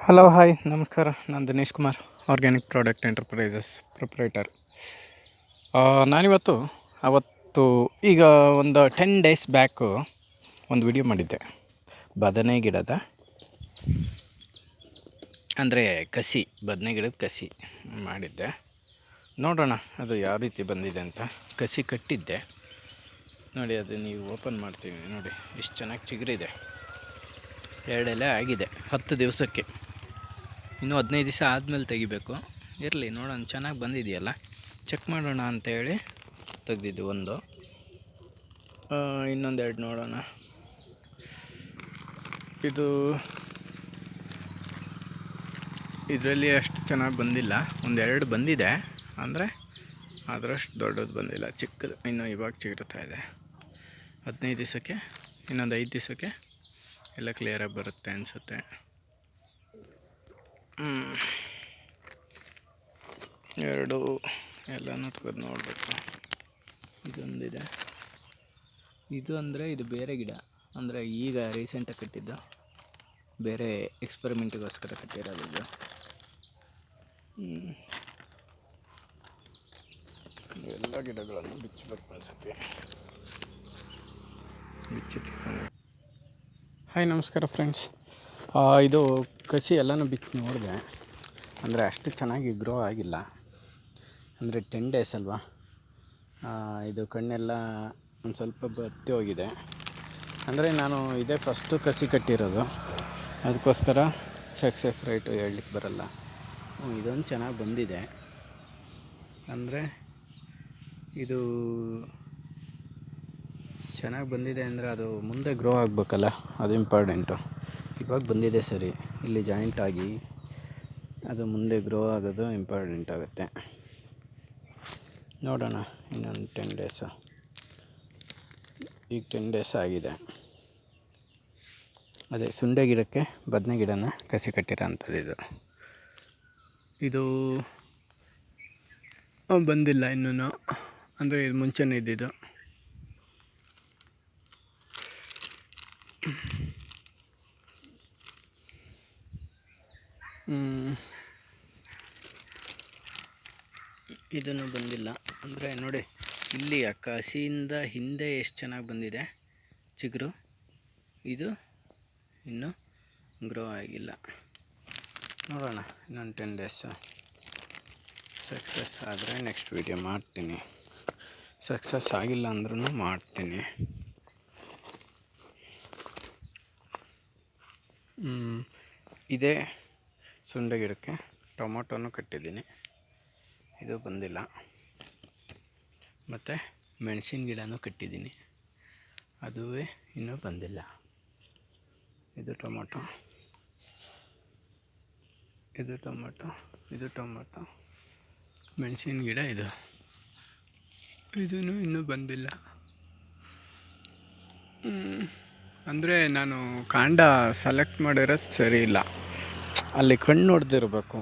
Hello hi ನಮಸ್ಕಾರ. ನಾನು Dinesh Kumar organic product enterprises proprietor ನಾನಿವತ್ತು, ಅವತ್ತು ಈಗ ಒಂದು ಟೆನ್ ಡೇಸ್ ಬ್ಯಾಕು ಒಂದು ವಿಡಿಯೋ ಮಾಡಿದ್ದೆ. ಬದನೆ ಗಿಡದ, ಅಂದರೆ ಕಸಿ, ಬದನೆ ಗಿಡದ ಕಸಿ ಮಾಡಿದ್ದೆ. ನೋಡೋಣ, ಅದು ಯಾವ ರೀತಿ ಬಂದಿದೆ ಅಂತ. ಕಸಿ ಕಟ್ಟಿದ್ದೆ. ನೋಡಿ, ಅದು ನೀವು ಓಪನ್ ಮಾಡ್ತೀವಿ ನೋಡಿ ಎಷ್ಟು ಚೆನ್ನಾಗಿ ಚಿಗುರಿದೆ. ಎರಡೆಲೆ ಆಗಿದೆ, ಹತ್ತು ದಿವಸಕ್ಕೆ. ಇನ್ನು ಹದಿನೈದು ದಿವಸ ಆದಮೇಲೆ ತೆಗಿಬೇಕು. ಇರಲಿ, ನೋಡೋಣ, ಚೆನ್ನಾಗಿ ಬಂದಿದೆಯಲ್ಲ? ಚೆಕ್ ಮಾಡೋಣ ಅಂತೇಳಿ ತೆಗ್ದಿದ್ದು ಒಂದು. ಇನ್ನೊಂದೆರಡು ನೋಡೋಣ. ಇದು ಇದರಲ್ಲಿ ಅಷ್ಟು ಚೆನ್ನಾಗಿ ಬಂದಿಲ್ಲ. ಒಂದೆರಡು ಬಂದಿದೆ. ಅಂದರೆ ಅದರಷ್ಟು ದೊಡ್ಡದು ಬಂದಿಲ್ಲ. ಚಿಕ್ಕದು, ಇನ್ನು ಇವಾಗ ಚಿಗಿರ್ತಾ ಇದೆ. ಹದಿನೈದು ದಿವಸಕ್ಕೆ, ಇನ್ನೊಂದು ಐದು ದಿವಸಕ್ಕೆ ಎಲ್ಲ ಕ್ಲಿಯರಾಗಿ ಬರುತ್ತೆ ಅನಿಸುತ್ತೆ. ಎರಡು ಎಲ್ಲನೂ ತೆಗೆದು ನೋಡಬೇಕು. ಇದೊಂದಿದೆ. ಇದು ಅಂದರೆ ಇದು ಬೇರೆ ಗಿಡ. ಅಂದರೆ ಈಗ ರೀಸೆಂಟಾಗಿ ಕಟ್ಟಿದ್ದು. ಬೇರೆ ಎಕ್ಸ್ಪರಿಮೆಂಟಿಗೋಸ್ಕರ ಕಟ್ಟಿರೋದು ಇದು. ಎಲ್ಲ ಗಿಡಗಳನ್ನು ಬಿಚ್ಚಬೇಕು ಅನಿಸುತ್ತೆ. ಬಿಚ್ಚಿ ಹಾಯ್ ನಮಸ್ಕಾರ ಫ್ರೆಂಡ್ಸ್ ಇದು ಕಸಿ ಎಲ್ಲನೂ ಬಿಚ್ಚಿ ನೋಡಿದೆ. ಅಂದರೆ ಅಷ್ಟು ಚೆನ್ನಾಗಿ ಗ್ರೋ ಆಗಿಲ್ಲ. ಅಂದರೆ ಟೆನ್ ಡೇಸ್ ಅಲ್ವಾ? ಇದು ಕಣ್ಣೆಲ್ಲ ಒಂದು ಸ್ವಲ್ಪ ಬತ್ತಿ ಹೋಗಿದೆ. ಅಂದರೆ ನಾನು ಇದೇ ಫಸ್ಟು ಕಸಿ ಕಟ್ಟಿರೋದು. ಅದಕ್ಕೋಸ್ಕರ ಸಕ್ಸಸ್ ರೇಟು ಹೇಳಲಿಕ್ಕೆ ಬರಲ್ಲ. ಇದೊಂದು ಚೆನ್ನಾಗಿ ಬಂದಿದೆ. ಅಂದರೆ ಇದು ಚೆನ್ನಾಗಿ ಬಂದಿದೆ ಅಂದರೆ ಅದು ಮುಂದೆ ಗ್ರೋ ಆಗಬೇಕಲ್ಲ? ಅದು ಇಂಪಾರ್ಟೆಂಟು ಇವಾಗ ಬಂದಿದೆ ಸರಿ. ಇಲ್ಲಿ ಜಾಯಿಂಟ್ ಆಗಿ ಅದು ಮುಂದೆ ಗ್ರೋ ಆಗೋದು ಇಂಪಾರ್ಟೆಂಟ್ ಆಗುತ್ತೆ. ನೋಡೋಣ ಇನ್ನೊಂದು ಟೆನ್ ಡೇಸು ಈಗ ಟೆನ್ ಡೇಸ್ ಆಗಿದೆ. ಅದೇ ಸುಂಡೆ ಗಿಡಕ್ಕೆ ಬದನೆ ಗಿಡನ ಕಸಿ ಕಟ್ಟಿರೋ ಅಂಥದ್ದು ಇದು. ಇದು ಬಂದಿಲ್ಲ ಇನ್ನೂ ಅಂದರೆ ಇದು ಮುಂಚೆನೇ ಇದ್ದಿದ್ದು. ಇದನ್ನು ಬಂದಿಲ್ಲ. ಅಂದರೆ ನೋಡಿ, ಇಲ್ಲಿ ಆ ಕಸಿಯಿಂದ ಹಿಂದೆ ಎಷ್ಟು ಚೆನ್ನಾಗಿ ಬಂದಿದೆ ಚಿಗುರು. ಇದು ಇನ್ನೂ ಗ್ರೋ ಆಗಿಲ್ಲ. ನೋಡೋಣ, ಇನ್ನೊಂದು ಟೆನ್ ಡೇಸು ಸಕ್ಸಸ್ ಆದರೆ ನೆಕ್ಸ್ಟ್ ವೀಡಿಯೋ ಮಾಡ್ತೀನಿ. ಸಕ್ಸಸ್ ಆಗಿಲ್ಲ ಅಂದ್ರೂ ಮಾಡ್ತೀನಿ. ಇದೇ ಸುಂಡೆ ಗಿಡಕ್ಕೆ ಟೊಮೊಟೊನೂ ಕಟ್ಟಿದ್ದೀನಿ. ಇದು ಬಂದಿಲ್ಲ. ಮತ್ತು ಮೆಣಸಿನ ಗಿಡನೂ ಕಟ್ಟಿದ್ದೀನಿ. ಅದೂ ಇನ್ನೂ ಬಂದಿಲ್ಲ. ಇದು ಟೊಮೊಟೊ. ಇದು ಟೊಮೊಟೊ. ಇದು ಟೊಮೊಟೊ. ಮೆಣಸಿನ ಗಿಡ ಇದು. ಇದೂ ಇನ್ನೂ ಬಂದಿಲ್ಲ. ಅಂದರೆ ನಾನು ಕಾಂಡ ಸೆಲೆಕ್ಟ್ ಮಾಡಿರೋದು ಸರಿ ಇಲ್ಲ. ಅಲ್ಲಿ ಕಣ್ಣು ಹೊಡೆದಿರ್ಬೇಕು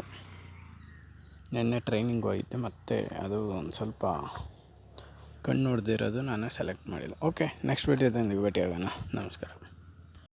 ನಿನ್ನೆ ಟ್ರೈನಿಂಗ್ ಹೋಗಿದ್ದೆ, ಮತ್ತು ಅದು ಒಂದು ಸ್ವಲ್ಪ ಕಣ್ಣು ಹೊಡೆದಿರೋದು ನಾನು ಸೆಲೆಕ್ಟ್ ಮಾಡಿಲ್ಲ. ಓಕೆ ನೆಕ್ಸ್ಟ್ ವೀಡಿಯೋದಲ್ಲಿ ಭೇಟಿ ಆಗೋಣ. ನಮಸ್ಕಾರ.